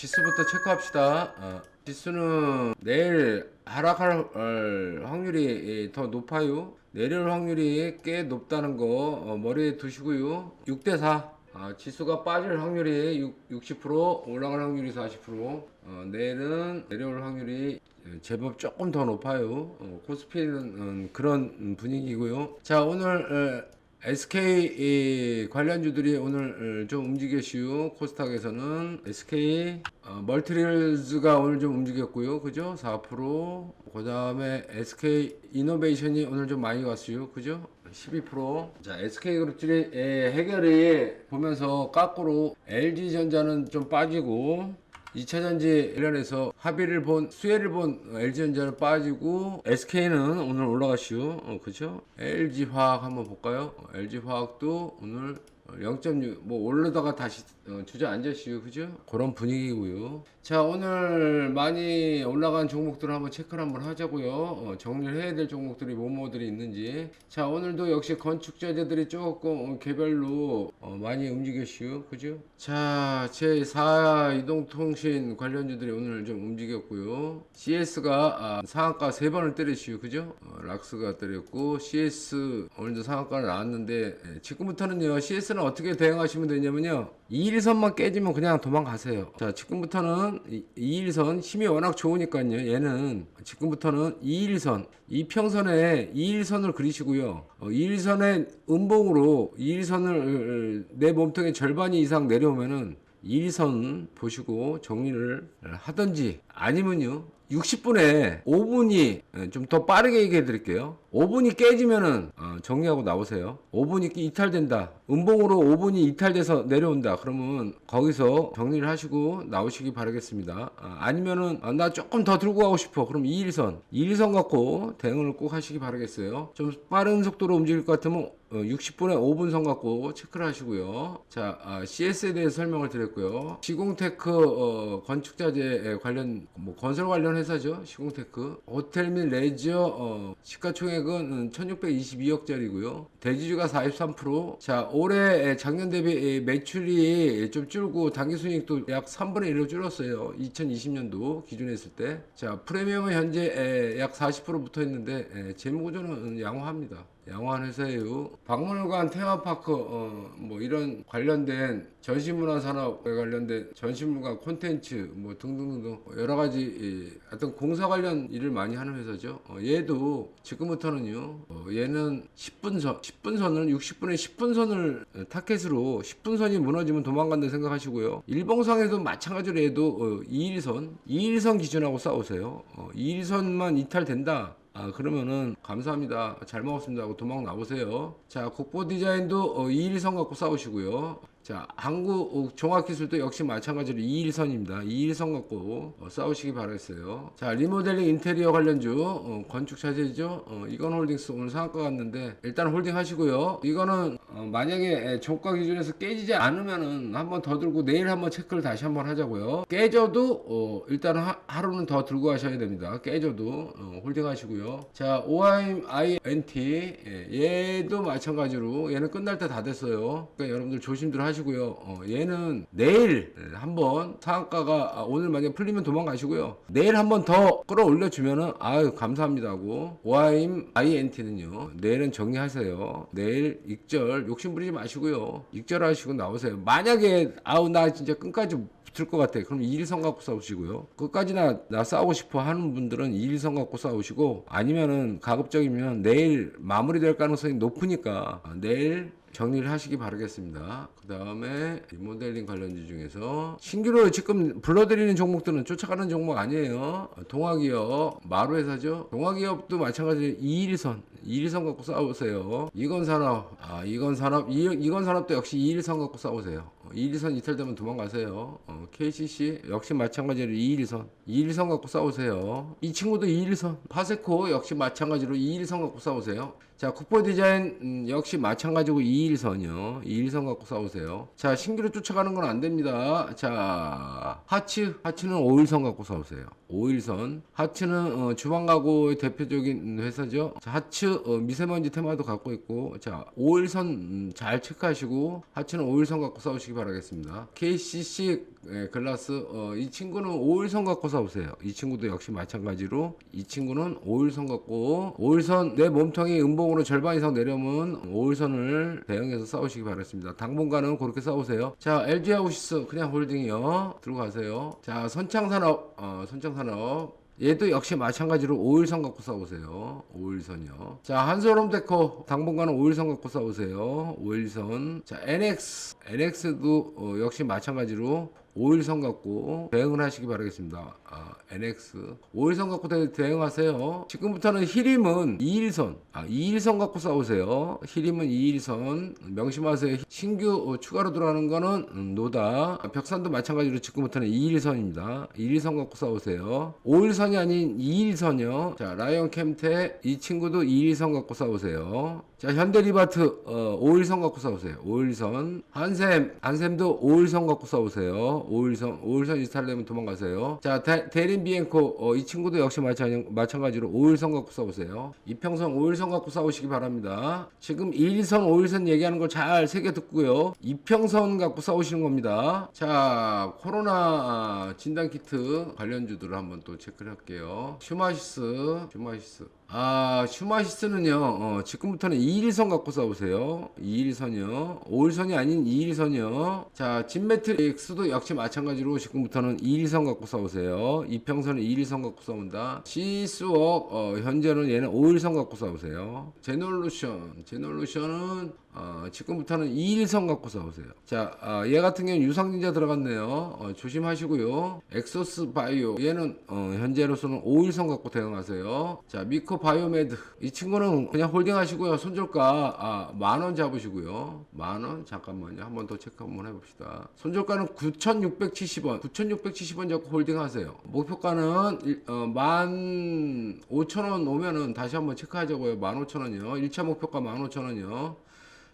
지수부터 체크합시다. 어, 지수는 내일 하락할 어, 확률이 더 높아요. 내려올 확률이 꽤 높다는 거 어, 머리에 두시고요. 6대 4. 아, 지수가 빠질 확률이 6, 60% 올라갈 확률이 40% 어, 내일은 내려올 확률이 제법 조금 더 높아요. 어, 코스피는 음, 그런 분위기고요. 자 오늘 어, SK 관련주들이 오늘 어, 좀 움직였시요. 코스닥에서는 SK 어, 멀티리얼즈가 오늘 좀 움직였고요. 그죠? 4%. 그 다음에 SK 이노베이션이 오늘 좀 많이 왔어요. 그죠? 12%. 자, SK그룹들이 에, 해결이 보면서 까꾸로 LG전자는 좀 빠지고 2차 전지 관련해서 합의를 본 수혜를 본 LG전자는 빠지고 SK는 오늘 올라가시오. 어, 그죠? LG화학 한번 볼까요? 어, LG화학도 오늘 0.6뭐 올르다가 다시 어, 주저앉았시오. 그죠? 그런 분위기고요. 자 오늘 많이 올라간 종목들을 한번 체크를 한번 하자고요. 어, 정리를 해야 될 종목들이 뭐뭐들이 있는지. 자 오늘도 역시 건축 자재들이 조금 어, 개별로 어, 많이 움직였시오. 그죠? 자제 4 이동통신 관련주들이 오늘 좀 움직였고요. CS가 아, 상한가 세 번을 때렸시오. 그죠? 어, 락스가 때렸고 CS 오늘도 상한가를 나왔는데 예, 지금부터는요 CS는 어떻게 대응하시면 되냐면요. 2일선만 깨지면 그냥 도망가세요. 자 지금부터는 2일선 힘이 워낙 좋으니까요. 얘는 지금부터는 2일선 이 평선에 2일선을 그리시고요. 어, 2일선의 음봉으로 2일선을 내 몸통의 절반이 이상 내려오면은 2일선 보시고 정리를 하든지 아니면요. 60분에 5분이 좀 더 빠르게 얘기해 드릴게요. 5분이 깨지면은 어, 정리하고 나오세요. 5분이 이탈된다. 음봉으로 5분이 이탈돼서 내려온다. 그러면 거기서 정리를 하시고 나오시기 바라겠습니다. 아, 아니면은 아, 나 조금 더 들고 가고 싶어. 그럼 2일선, 2일선 갖고 대응을 꼭 하시기 바라겠어요. 좀 빠른 속도로 움직일 것 같으면 어, 60분에 5분 선 갖고 체크를 하시고요. 자, 아, CS에 대해서 설명을 드렸고요. 시공테크 어, 건축자재 관련 뭐 건설 관련 회사죠. 시공테크 호텔 및 레저 어, 시가총액 은 1,622억짜리고요. 대지주가 43%. 자, 올해 작년 대비 매출이 좀 줄고 당기순이익도 약 3분의 1로 줄었어요. 2020년도 기준에 했을 때. 자, 프리미엄은 현재 약 40% 붙어 있는데 재무 구조는 양호합니다. 양호한 회사예요. 박물관, 테마파크, 어, 뭐 이런 관련된 전시문화 산업에 관련된 전시문화 콘텐츠 뭐 등등등 여러 가지 이, 어떤 공사 관련 일을 많이 하는 회사죠. 어, 얘도 지금부터 는요. 어, 얘는 10분 선, 10분선을 60분에 10분 선을 타켓으로 10분 선이 무너지면 도망간다 생각하시고요. 일봉상에도 마찬가지로 얘도 어, 2일선, 2일선 기준하고 싸우세요. 어, 2일선만 이탈된다. 아 그러면은 감사합니다 잘 먹었습니다 하고 도망 나오세요 자 국보 디자인도 어, 2일선 갖고 싸우시고요 자 한국 어, 종합기술도 역시 마찬가지로 2일선입니다. 2일선 갖고 어, 싸우시기 바라겠어요. 자 리모델링 인테리어 관련주 어, 건축 차제죠? 어, 이건 홀딩스 오늘 상한가 갔는데 일단 홀딩 하시고요. 이거는 어, 만약에 종가 기준에서 깨지지 않으면은 한번 더 들고 내일 한번 체크를 다시 한번 하자고요. 깨져도 어, 일단 하, 하루는 더 들고 가셔야 됩니다. 깨져도 어, 홀딩 하시고요. 자 OIM INT 예, 얘도 마찬가지로 얘는 끝날 때 다 됐어요. 그러니까 여러분들 조심들 하시고요 어, 얘는 내일 한번 상한가가 아, 오늘 만약 풀리면 도망가시고요. 내일 한번 더 끌어올려 주면은 아유 감사합니다 하고 OIM INT는요 내일은 정리하세요. 내일 익절 욕심 부리지 마시고요. 익절 하시고 나오세요. 만약에 아우 나 진짜 끝까지 붙을 것 같아. 그럼 2일선 갖고 싸우시고요. 끝까지나 나 싸우고 싶어 하는 분들은 2일선 갖고 싸우시고 아니면은 가급적이면 내일 마무리될 가능성이 높으니까 내일 정리를 하시기 바라겠습니다. 그 다음에 리모델링 관련주 중에서 신규로 지금 불러드리는 종목들은 쫓아가는 종목 아니에요. 동화기업, 마루회사죠. 동화기업도 마찬가지로 2일선, 2일선 갖고 싸우세요. 이건산업, 아, 이건산업, 이, 이건산업도 역시 2일선 갖고 싸우세요. 2일선 이탈되면 도망가세요. 어, KCC 역시 마찬가지로 2일선, 2일선 갖고 싸우세요. 이 친구도 2일선, 파세코 역시 마찬가지로 2일선 갖고 싸우세요. 자, 국보 디자인 음, 역시 마찬가지고 2일선이요. 2일선 갖고 싸우세요. 자, 신규로 쫓아가는 건 안 됩니다. 자, 하츠, 하츠는 5일선 갖고 싸우세요. 5일선. 하츠는 어, 주방가구의 대표적인 회사죠. 자, 하츠 어, 미세먼지 테마도 갖고 있고 자 5일선 음, 잘 체크하시고 하츠는 5일선 갖고 싸우시기 바 라겠습니다. KCC 예, 글라스 어, 이 친구는 5일선 갖고 싸우세요. 이 친구도 역시 마찬가지로 이 친구는 5일선 갖고 5일선 내 몸통이 음봉으로 절반 이상 내려오면 5일선을 대응해서 싸우시기 바라겠습니다. 당분간은 그렇게 싸우세요. 자 LG 하우시스 그냥 홀딩이요. 들고 가세요. 자 선창산업 어, 선창산업 얘도 역시 마찬가지로 5일선 갖고 싸우세요. 5일선이요. 자, 한솔홈데코 당분간은 5일선 갖고 싸우세요. 5일선. 자, NX. NX도 어, 역시 마찬가지로 5일선 갖고 대응을 하시기 바라겠습니다. 아, NX. 5일선 갖고 대, 대응하세요. 지금부터는 히림은 2일선. 아, 2일선 갖고 싸우세요. 히림은 2일선. 명심하세요. 신규 어, 추가로 들어가는 거는 음, 노다. 아, 벽산도 마찬가지로 지금부터는 2일선입니다. 2일선 갖고 싸우세요. 5일선이 아닌 2일선이요. 자, 라이언 캠테 이 친구도 2일선 갖고 싸우세요. 자, 현대리바트 어, 5일선 갖고 싸우세요. 5일선. 한샘, 한샘도 5일선 갖고 싸우세요. 5일선, 5일선 이스탈되면 도망가세요. 자, 대, 대린 비엔코 어, 이 친구도 역시 마찬, 마찬 가지로 5일선 갖고 싸우세요. 이평선 5일선 갖고 싸우시기 바랍니다. 지금 1일선, 5일선 얘기하는 걸 잘 새겨 듣고요. 이평선 갖고 싸우시는 겁니다. 자, 코로나 아, 진단 키트 관련주들을 한번 또 체크를 할게요. 슈마시스, 슈마시스. 아, 슈마시스는요, 어, 지금부터는 2일선 갖고 싸우세요. 2일선이요. 5일선이 아닌 2일선이요. 자, 진매트릭스도 역시 마찬가지로 지금부터는 2일선 갖고 싸우세요. 이평선은 2일선 갖고 싸운다. 시스웍, 어, 현재는 얘는 5일선 갖고 싸우세요. 제놀루션, 제놀루션은 어, 지금부터는 2일선 갖고 싸우세요. 자, 아, 얘 같은 경우는 유상진자 들어갔네요. 어, 조심하시고요. 엑소스 바이오, 얘는 어, 현재로서는 5일선 갖고 대응하세요. 자, 미코 바이오메드, 이 친구는 그냥 홀딩 하시고요. 손절가 아, 만원 잡으시고요. 만원? 잠깐만요. 한 번 더 체크 한번 해봅시다. 손절가는 9,670원, 9,670원 잡고 홀딩 하세요. 목표가는 일- 어, 15,000원 오면은 다시 한번 체크하자고요. 15,000원이요. 1차 목표가 15,000원이요.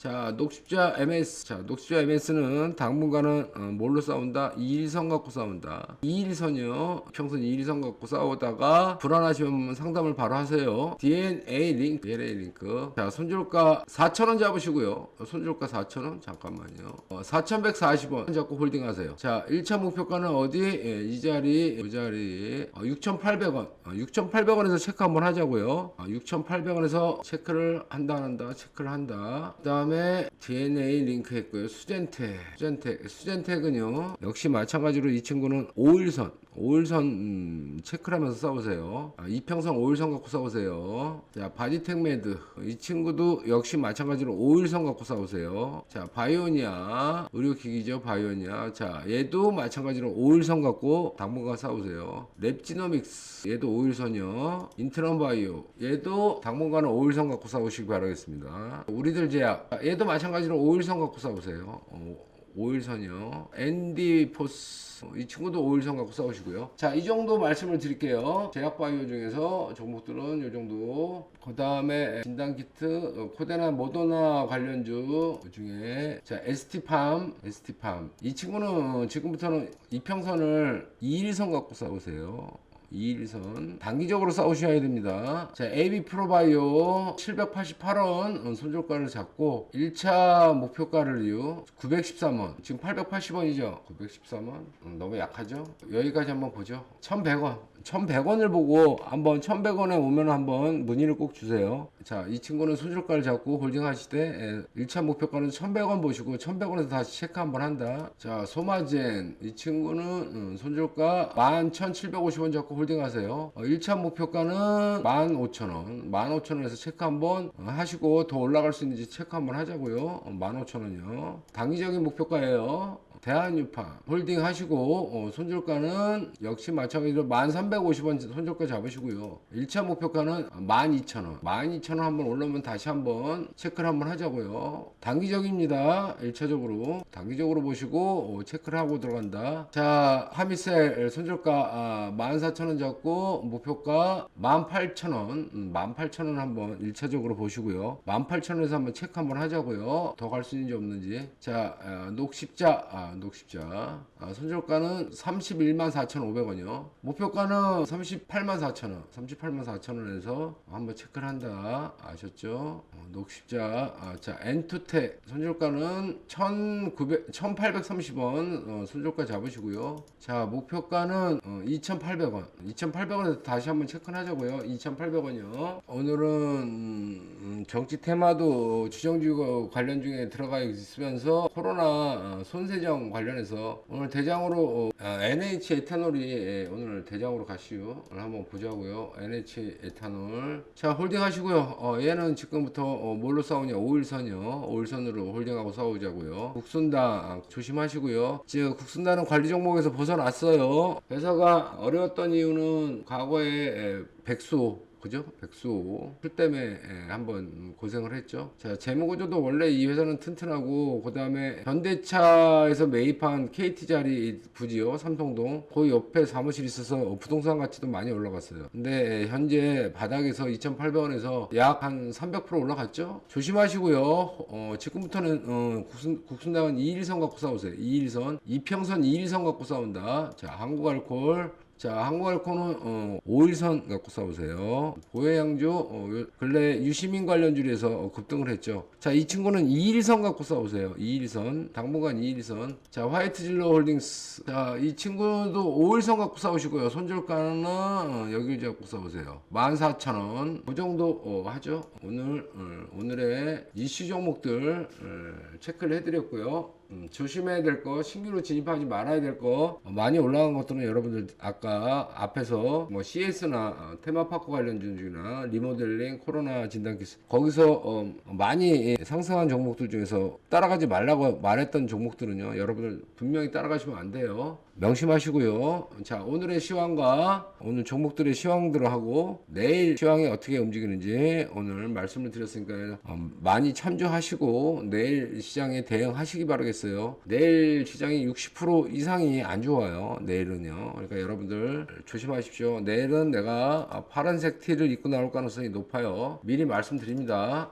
자, 녹십자 MS. 자, 녹십자 MS는 당분간은 어, 뭘로 싸운다? 2일선 갖고 싸운다. 2일선이요. 평선 2일선 갖고 싸우다가 불안하시면 상담을 바로 하세요. DNA 링크, DNA 링크. 자, 손절가 4,000원 잡으시고요. 어, 손절가 4,000원? 잠깐만요. 어, 4,140원 잡고 홀딩 하세요. 자, 1차 목표가는 어디? 예, 이 자리, 이 자리. 어, 6,800원. 어, 6,800원에서 체크 한번 하자고요. 어, 6,800원에서 체크를 한다, 안 한다, 체크를 한다. 그 다음 에 DNA 링크 했고요. 수젠텍. 수젠텍. 수젠텍은요. 역시 마찬가지로 이 친구는 5일선. 5일선 음, 체크를 하면서 싸우세요. 아, 이평선 5일선 갖고 싸우세요. 자, 바디텍메드. 이 친구도 역시 마찬가지로 5일선 갖고 싸우세요. 자, 바이오니아. 의료기기죠, 바이오니아. 자, 얘도 마찬가지로 5일선 갖고 당분간 싸우세요. 랩지노믹스. 얘도 5일선이요. 인트런 바이오. 얘도 당분간은 5일선 갖고 싸우시기 바라겠습니다. 우리들 제약. 아, 얘도 마찬가지로 5일선 갖고 싸우세요. 어, 5일선이요. 앤디 포스. 이 친구도 5일선 갖고 싸우시고요. 자, 이 정도 말씀을 드릴게요. 제약바이오 중에서 종목들은 이 정도. 그 다음에 진단키트, 어, 코데나 모더나 관련주 중에 자, ST팜, ST팜. 이 친구는 지금부터는 이평선을 2일선 갖고 싸우세요. 2일선 단기적으로 싸우셔야 됩니다. 자, AB 프로바이오 788원 손절가를 잡고 1차 목표가를요 913원. 지금 880원이죠. 913원. 음, 너무 약하죠? 여기까지 한번 보죠. 1100원. 1100원을 보고 한번 1100원에 오면 한번 문의를 꼭 주세요. 자, 이 친구는 손절가를 잡고 홀딩 하시되 1차 목표가는 1100원 보시고 1100원에서 다시 체크 한번 한다. 자, 소마젠 이 친구는 음, 손절가 11,750원 잡고 홀딩 하세요. 어, 1차 목표가는 15,000원. 15,000원에서 체크 한번 어, 하시고 더 올라갈 수 있는지 체크 한번 하자고요. 어, 15,000원이요. 단기적인 목표가예요. 대한유파 홀딩 하시고 어, 손절가는 역시 마찬가지로 1350원 손절가 잡으시고요. 1차 목표가는 12000원. 12000원 한번 올라오면 다시 한번 체크를 한번 하자고요. 단기적입니다. 1차적으로. 단기적으로 보시고 어, 체크를 하고 들어간다. 자 하미셀 손절가 아, 14000원 잡고 목표가 18000원. 음, 18000원 한번 1차적으로 보시고요. 18000원에서 한번 체크 한번 하자고요. 더 갈 수 있는지 없는지. 자 아, 녹십자 아, 자, 녹십자. 아, 손절가는 31만 4,500원이요. 목표가는 38만 4,000원. 38만 4,000원에서 한번 체크를 한다. 아셨죠? 어, 녹십자. 아, 자, 엔투텍. 손절가는 1,900, 1,830원. 어, 손절가 잡으시고요. 자, 목표가는 어, 2,800원. 2,800원에서 다시 한번 체크를 하자고요. 2,800원이요. 오늘은 음, 정치 테마도 주정지구 관련 중에 들어가 있으면서 코로나 어, 손세정 관련해서 오늘 대장으로 어, NH 에탄올이 예, 오늘 대장으로 가시오. 오늘 한번 보자고요. NH 에탄올. 자 홀딩 하시고요. 어, 얘는 지금부터 어, 뭘로 싸우냐? 5일선이요. 5일선으로 홀딩하고 싸우자고요. 국순당 아, 조심하시고요. 지금 국순당은 관리 종목에서 벗어났어요. 회사가 어려웠던 이유는 과거에 에, 백수 그죠? 백수 풀 때문에 예, 한번 고생을 했죠. 자 재무구조도 원래 이 회사는 튼튼하고 그 다음에 현대차에서 매입한 KT 자리 부지요 삼성동 그 옆에 사무실 있어서 부동산 가치도 많이 올라갔어요. 근데 현재 바닥에서 2,800원에서 약 한 300% 올라갔죠. 조심하시고요. 어, 지금부터는 어, 국순, 국순당은 2일선 갖고 싸우세요. 2일선 이평선 2일선 갖고 싸운다. 자 한국알콜 자, 한국알코는 어, 5일선 갖고 싸우세요. 보혜양조 어, 요- 근래 유시민 관련 주에서 어, 급등을 했죠. 자, 이 친구는 2일선 갖고 싸우세요. 2일선 당분간 2일선. 자, 화이트질러 홀딩스. 자, 이 친구도 5일선 갖고 싸우시고요. 손절가는 어, 여기 잡고 싸우세요. 14,000원. 그 정도 어, 하죠. 오늘 어, 오늘의 이슈 종목들 어, 체크를 해드렸고요. 음, 조심해야 될 거, 신규로 진입하지 말아야 될 거, 어, 많이 올라간 것들은 여러분들 아까 앞에서 뭐 CS나 어, 테마파크 관련주 중이나 리모델링, 코로나 진단키트 거기서 어, 많이 상승한 종목들 중에서 따라가지 말라고 말했던 종목들은요, 여러분들 분명히 따라가시면 안 돼요. 명심하시고요. 자, 오늘의 시황과 오늘 종목들의 시황들을 하고 내일 시황이 어떻게 움직이는지 오늘 말씀을 드렸으니까 어, 많이 참조하시고 내일 시장에 대응하시기 바라겠어요. 내일 시장이 60% 이상이 안 좋아요. 내일은요. 그러니까 여러분들 조심하십시오. 내일은 내가 파란색 티를 입고 나올 가능성이 높아요. 미리 말씀드립니다.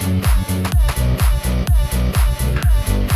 Thank you.